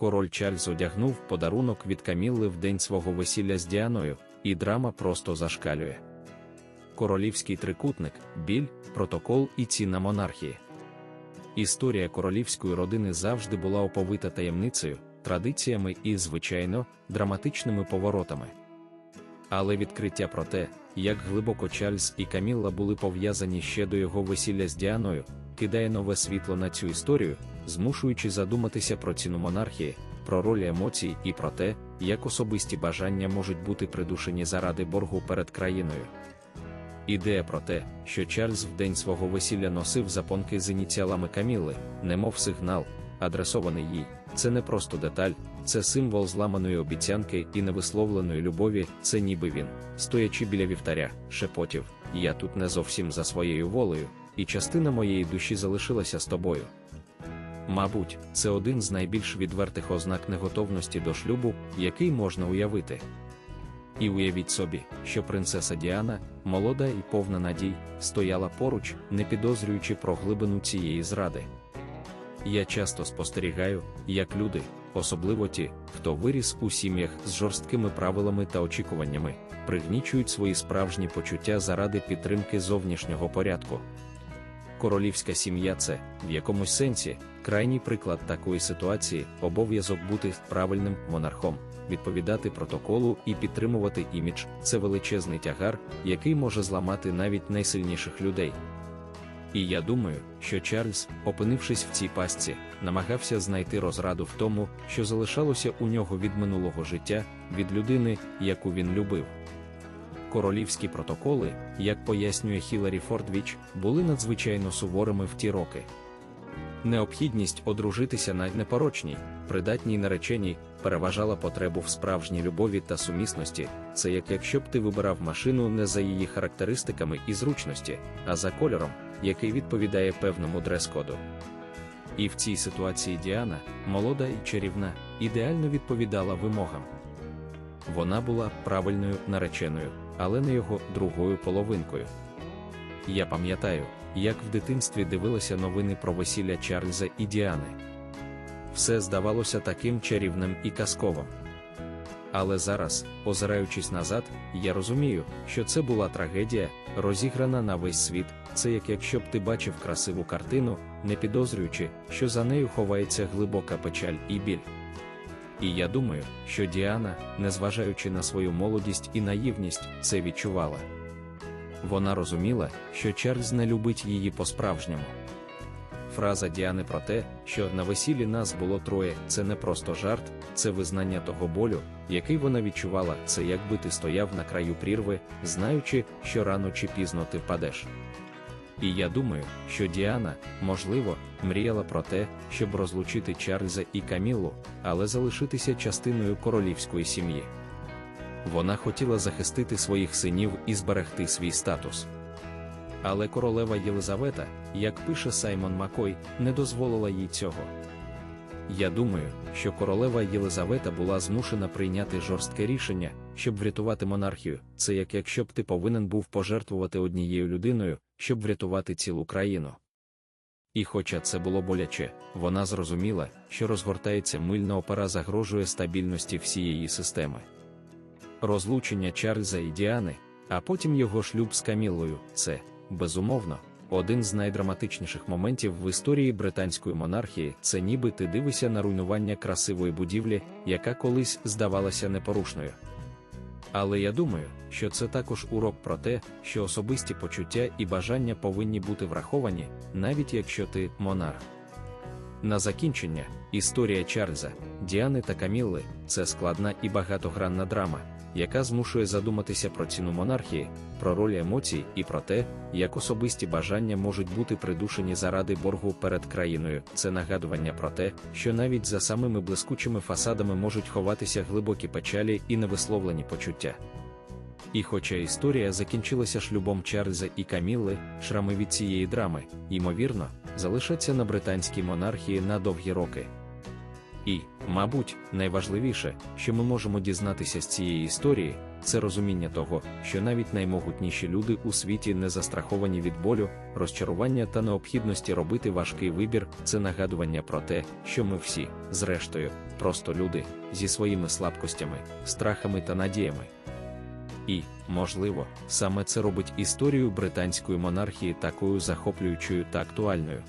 король Чарльз одягнув подарунок від Камілли в день свого весілля з Діаною, і драма просто зашкалює. Королівський трикутник, біль, протокол і ціна монархії. Історія королівської родини завжди була оповита таємницею, традиціями і, звичайно, драматичними поворотами. Але відкриття про те, як глибоко Чарльз і Камілла були пов'язані ще до його весілля з Діаною, кидає нове світло на цю історію, змушуючи задуматися про ціну монархії, про роль емоцій і про те, як особисті бажання можуть бути придушені заради боргу перед країною. Ідея про те, що Чарльз в день свого весілля носив запонки з ініціалами Камілли, немов сигнал, адресований їй, це не просто деталь, це символ зламаної обіцянки і невисловленої любові, це ніби він, стоячи біля вівтаря, шепотів, я тут не зовсім за своєю волею, і частина моєї душі залишилася з тобою. Мабуть, це один з найбільш відвертих ознак неготовності до шлюбу, який можна уявити. І уявіть собі, що принцеса Діана, молода і повна надій, стояла поруч, не підозрюючи про глибину цієї зради. Я часто спостерігаю, як люди, особливо ті, хто виріс у сім'ях з жорсткими правилами та очікуваннями, пригнічують свої справжні почуття заради підтримки зовнішнього порядку. Королівська сім'я це, в якомусь сенсі, крайній приклад такої ситуації, обов'язок бути правильним монархом, відповідати протоколу і підтримувати імідж це величезний тягар, який може зламати навіть найсильніших людей. І я думаю, що Чарльз, опинившись в цій пастці, намагався знайти розраду в тому, що залишалося у нього від минулого життя, від людини, яку він любив. Королівські протоколи, як пояснює Хіларі Фордвіч, були надзвичайно суворими в ті роки. Необхідність одружитися на непорочній, придатній нареченій, переважала потребу в справжній любові та сумісності, це як якщо б ти вибирав машину не за її характеристиками і зручності, а за кольором, який відповідає певному дрес-коду. І в цій ситуації Діана, молода і чарівна, ідеально відповідала вимогам. Вона була правильною нареченою, але не його другою половинкою. Я пам'ятаю, як в дитинстві дивилася новини про весілля Чарльза і Діани. Все здавалося таким чарівним і казковим. Але зараз, озираючись назад, я розумію, що це була трагедія, розіграна на весь світ, це як якщо б ти бачив красиву картину, не підозрюючи, що за нею ховається глибока печаль і біль. І я думаю, що Діана, незважаючи на свою молодість і наївність, це відчувала. Вона розуміла, що Чарльз не любить її по-справжньому. Фраза Діани про те, що на весіллі нас було троє, це не просто жарт, це визнання того болю, який вона відчувала, це якби ти стояв на краю прірви, знаючи, що рано чи пізно ти впадеш. І я думаю, що Діана, можливо, мріяла про те, щоб розлучити Чарльза і Каміллу, але залишитися частиною королівської сім'ї. Вона хотіла захистити своїх синів і зберегти свій статус. Але королева Єлизавета, як пише Саймон Макой, не дозволила їй цього. Я думаю, що королева Єлизавета була змушена прийняти жорстке рішення, щоб врятувати монархію. Це як якщо б ти повинен був пожертвувати однією людиною, щоб врятувати цілу країну. І хоча це було боляче, вона зрозуміла, що розгортається мильна опера загрожує стабільності всієї системи. Розлучення Чарльза і Діани, а потім його шлюб з Каміллою це, безумовно, один з найдраматичніших моментів в історії британської монархії це ніби ти дивишся на руйнування красивої будівлі, яка колись здавалася непорушною. Але я думаю, що це також урок про те, що особисті почуття і бажання повинні бути враховані, навіть якщо ти монарх. На закінчення, історія Чарльза, Діани та Камілли це складна і багатогранна драма, яка змушує задуматися про ціну монархії, про роль емоцій і про те, як особисті бажання можуть бути придушені заради боргу перед країною. Це нагадування про те, що навіть за самими блискучими фасадами можуть ховатися глибокі печалі і невисловлені почуття. І хоча історія закінчилася шлюбом Чарльза і Камілли, шрами від цієї драми, ймовірно, залишаться на британській монархії на довгі роки. І, мабуть, найважливіше, що ми можемо дізнатися з цієї історії, це розуміння того, що навіть наймогутніші люди у світі не застраховані від болю, розчарування та необхідності робити важкий вибір, це нагадування про те, що ми всі, зрештою, просто люди зі своїми слабкостями, страхами та надіями. І, можливо, саме це робить історію британської монархії такою захоплюючою та актуальною.